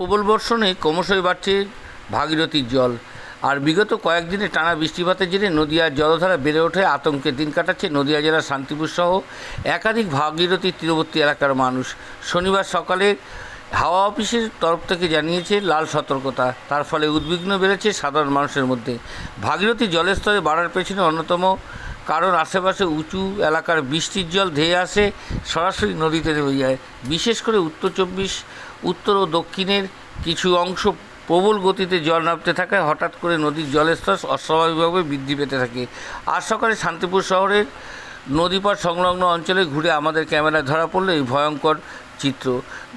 প্রবল বর্ষণে ক্রমশই বাড়ছে ভাগীরথীর জল। আর বিগত কয়েকদিনে টানা বৃষ্টিপাতের জেরে নদিয়ার জলধারা বেড়ে ওঠে, আতঙ্কে দিন কাটাচ্ছে নদীয়া জেলার শান্তিপুর সহ একাধিক ভাগীরথীর তীরবর্তী এলাকার মানুষ। শনিবার সকালে হাওয়া অফিসের তরফ থেকে জানিয়েছে লাল সতর্কতা। তার ফলে উদ্বিগ্ন বেড়েছে সাধারণ মানুষের মধ্যে। ভাগীরথী জলের স্তরে বাড়ার পেছনে অন্যতম কারণ আশেপাশে উঁচু এলাকার বৃষ্টির জল ধেয়ে আসে, সরাসরি নদীতে নেমে যায়। বিশেষ করে উত্তর চব্বিশ, উত্তর ও দক্ষিণের কিছু অংশ প্রবল গতিতে জল নামতে থাকায় হঠাৎ করে নদীর জলের স্তর অস্বাভাবিকভাবে বৃদ্ধি পেতে থাকে। আজ সকালে শান্তিপুর শহরের নদীপাড় সংলগ্ন অঞ্চলে ঘুরে আমাদের ক্যামেরায় ধরা পড়ল এই ভয়ঙ্কর চিত্র।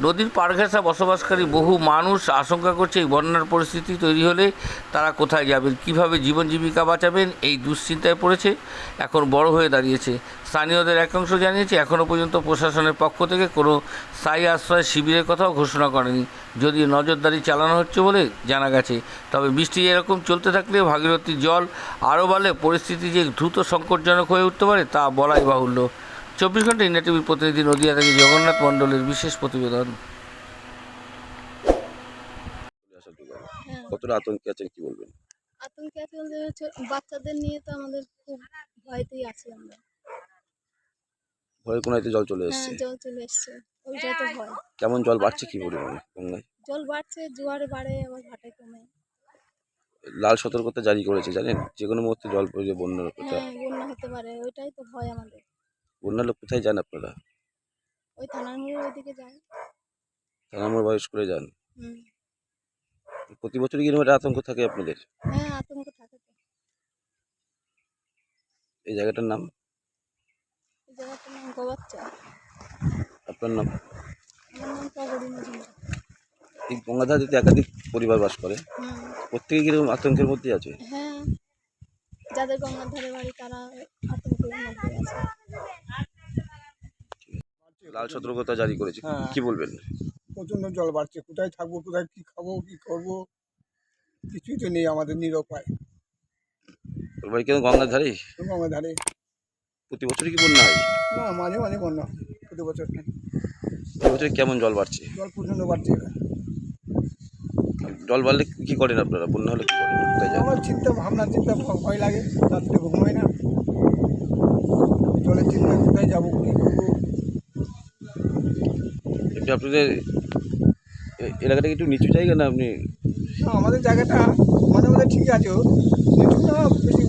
নদীর পাড় ঘেঁষা বসবাসকারী বহু মানুষ আশঙ্কা করছে এই বন্যার পরিস্থিতি তৈরি হলে তারা কোথায় যাবেন, কীভাবে জীবন জীবিকা বাঁচাবেন, এই দুশ্চিন্তায় পড়েছে, এখন বড় হয়ে দাঁড়িয়েছে। স্থানীয়দের একাংশ জানিয়েছে, এখনও পর্যন্ত প্রশাসনের পক্ষ থেকে কোনো স্থায়ী আশ্রয় শিবিরের কথাও ঘোষণা করেনি। যদিও নজরদারি চালানো হচ্ছে বলে জানা গেছে, তবে বৃষ্টি এরকম চলতে থাকলে ভাগীরথীর জল আরও বাড়লে পরিস্থিতি যে দ্রুত সংকটজনক হয়ে উঠতে পারে তা বলাই বাহুল্য। চব্বিশ ঘণ্টা ইন্ডিয়া টিভির প্রতিনিধি নদিয়া থেকে জগন্নাথ মণ্ডলের বিশেষ প্রতিবেদন। হ্যাঁ কতটা আতঙ্কে আছেন কি বলবেন? আতঙ্কে আছে বলতে হচ্ছে বাচ্চাদের নিয়ে তো আমাদের খুব ভয়তেই আছি আমরা। ভয়ের কোনাইতে জল চলে হ্যাঁ এসছে জল চলে এসছে। ওইটাই তো ভয়। কেমন জল বাড়ছে কি পরিমাণে গঙ্গায়? জল বাড়ছে জোয়ারে বাড়ে আবার ভাটায় কমে। লাল সতর্কতা জারি করেছে জানেন? যে কোনো মুহূর্তে জল পড়ে বন্যার কথা। হ্যাঁ বন্যা হতে পারে ওইটাই তো ভয় আমাদের। বন্যার লোক কোথায় যান আপনারা? ওই থানার মোড়ের ওইদিকে বয়স করে যান? হুম। প্রতি বছরই কিন্তু একটা আতঙ্ক থাকে আপনাদের? হ্যাঁ আতঙ্ক থাকে তো। এই জায়গাটার নাম? এই জায়গাটার নাম গোবাচ্চা। আপনার নাম? আমার নাম মজুমদার। এই গঙ্গাধারীতে একাধিক পরিবার বাস করে। হুম। প্রত্যেকে কীরকম আতঙ্কের মধ্যে আছে? হ্যাঁ। যাদের গঙ্গার ধারে বাড়ি তারা লাল সতর্কতা জারি করেছে। হ্যাঁ। কি বলবেন? প্রচণ্ড জল বাড়ছে। কোথায় থাকব কোথায় কি খাব কি করব? কিছুই তো নেই আমাদের নিরুপায় তোর বাড়ি কেন গঙ্গার ধারে? গঙ্গা ধারে? প্রতি বছরই কি বন্যা হয়? না মাঝে মাঝে বন্যা প্রতি বছর। এই বছর কেমন জল বাড়ছে? জল প্রচণ্ড বাড়ছে জল বাড়লে কি করেন আপনারা? বন্যা হলে কি করেন? কোথায় যান? আমার চিন্তা ভাবনা চিন্তা ভয় লাগে। রাত্রে ঘুম হয় না জলের চিন্তা কোথায় যাব কি করব আপনাদের এলাকাটা একটু নিচু জায়গা না আপনি? আমাদের জায়গাটা মাঝে মাঝে ঠিক আছে বেশি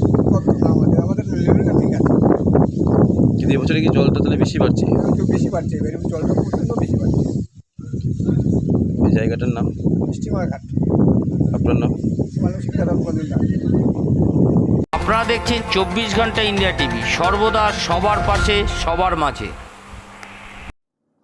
আমাদের আমাদের লেভেলটা ঠিক আছে। কিন্তু এবছরে কি জলটা তাহলে বেশি বাড়ছে? একটু বেশি বাড়ছে এবার জলটা প্রচণ্ড বেশি বাড়ছে। এই জায়গাটার নাম? স্টিমার ঘাট আপনার নাম? মানসিক আপনারা দেখছেন চব্বিশ ঘণ্টা ইন্ডিয়া টিভি সর্বদা সবার পাশে সবার মাঝে।